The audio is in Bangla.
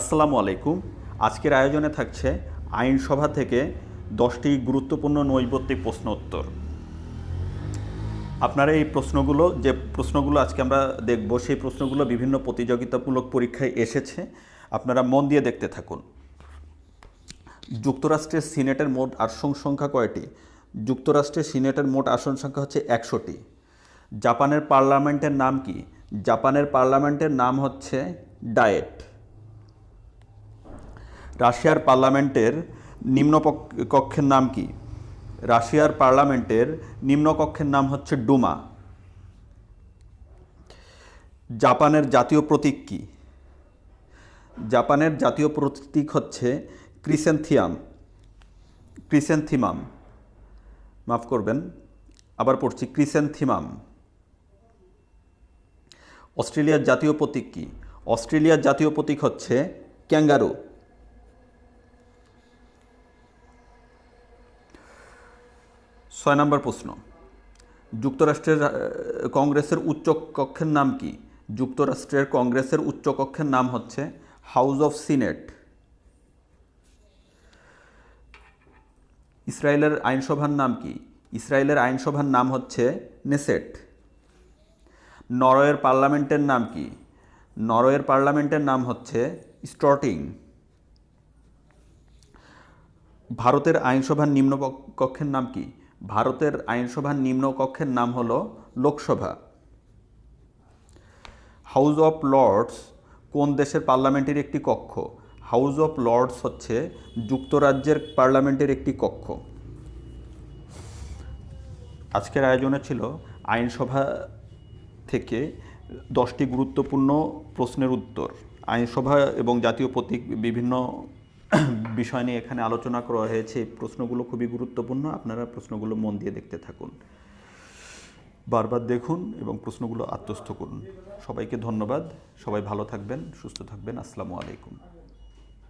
আসসালামু আলাইকুম। আজকের আয়োজনে থাকছে আইনসভা থেকে দশটি গুরুত্বপূর্ণ নৈবত্তিক প্রশ্ন উত্তর। আপনারা এই প্রশ্নগুলো, যে প্রশ্নগুলো আজকে আমরা দেখব, সেই প্রশ্নগুলো বিভিন্ন প্রতিযোগিতামূলক পরীক্ষায় এসেছে। আপনারা মন দিয়ে দেখতে থাকুন। যুক্তরাষ্ট্রের সিনেটের মোট আসন সংখ্যা কয়টি? যুক্তরাষ্ট্রের সিনেটের মোট আসন সংখ্যা হচ্ছে একশোটি। জাপানের পার্লামেন্টের নাম কি? জাপানের পার্লামেন্টের নাম হচ্ছে ডায়েট। রাশিয়ার পার্লামেন্টের নিম্ন কক্ষের নাম কি? রাশিয়ার পার্লামেন্টের নিম্নকক্ষের নাম হচ্ছে ডুমা। জাপানের জাতীয় প্রতীক কি? জাপানের জাতীয় প্রতীক হচ্ছে ক্রিসেন্থিয়াম। ক্রিসেন্থিমাম। মাফ করবেন, আবার পড়ছি ক্রিসেন্থিমাম। অস্ট্রেলিয়ার জাতীয় প্রতীক কি? অস্ট্রেলিয়ার জাতীয় প্রতীক হচ্ছে ক্যাঙ্গারু। ছয় নম্বর প্রশ্ন। যুক্তরাষ্ট্রের কংগ্রেসের উচ্চ কক্ষের নাম কি? যুক্তরাষ্ট্রের কংগ্রেসের উচ্চ কক্ষের নাম হচ্ছে হাউস অফ সিনেট। ইসরায়েলের আইনসভার নাম কি? ইসরায়েলের আইনসভার নাম হচ্ছে নেসেট। নরওয়ের পার্লামেন্টের নাম কি? নরওয়ের পার্লামেন্টের নাম হচ্ছে স্টর্টিং। ভারতের আইনসভার নিম্ন কক্ষের নাম কি? ভারতের আইনসভার নিম্ন কক্ষের নাম হল লোকসভা। হাউস অফ লর্ডস কোন দেশের পার্লামেন্টের একটি কক্ষ? হাউস অফ লর্ডস হচ্ছে যুক্তরাজ্যের পার্লামেন্টের একটি কক্ষ। আজকের আয়োজনে ছিল আইনসভা থেকে দশটি গুরুত্বপূর্ণ প্রশ্নের উত্তর। আইনসভা এবং জাতীয় প্রতীক বিভিন্ন বিষয় নিয়ে এখানে আলোচনা করা হয়েছে প্রশ্নগুলো খুবই গুরুত্বপূর্ণ, আপনারা প্রশ্নগুলো মন দিয়ে দেখতে থাকুন। বারবার দেখুন এবং প্রশ্নগুলো আত্মস্থ করুন। সবাইকে ধন্যবাদ, সবাই ভালো থাকবেন, সুস্থ থাকবেন, আসসালামু আলাইকুম।